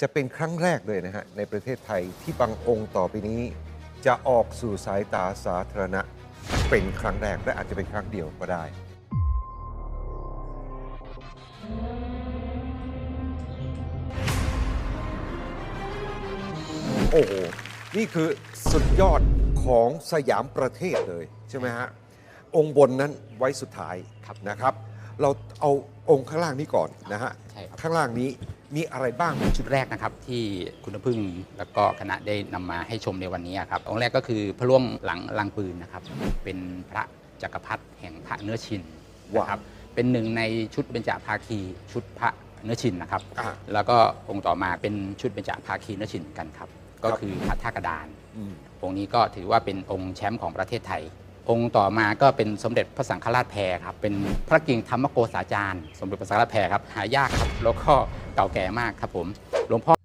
จะเป็นครั้งแรกเลยนะฮะ ในประเทศไทยที่บางองค์ต่อไปนี้ จะออกสู่สายตาสาธารณะ เป็นครั้งแรกและอาจจะเป็นครั้งเดียวก็ได้ โอ้โห นี่คือสุดยอดของสยามประเทศเลยใช่ไหมฮะ องค์บนนั้นไว้สุดท้ายครับนะครับ เราเอาองค์ข้างล่างนี้ก่อนนะฮะ ใช่ครับ ข้างล่างนี้ มีอะไรบ้าง ชุดแรกนะครับที่คุณน้ำพึ่งแล้วก็คณะได้นำมาให้ชมในวันนี้ครับองค์แรกก็คือพระล่วงหลังลังปืนนะครับ เป็นพระจักรพรรดิแห่งพระเนื้อชินว้าวนะครับเป็นหนึ่งในชุดเบญจภาคีชุดพระเนื้อชินนะครับ อ่า แล้วก็องค์ต่อมาเป็นชุดเบญจภาคีเนื้อชินกันครับ ก็ครับคือพระท่ากระดาน อืม องค์นี้ก็ถือว่าเป็นองค์แชมป์ของประเทศไทย องค์ต่อมาก็เป็นสมเด็จพระสังฆราชแพรครับ เป็นพระกิ่งธรรมโกษาจารย์ สมเด็จพระสังฆราชแพรครับ หายากครับ แล้วก็ เก่าแก่มากครับผมหลวงพ่อ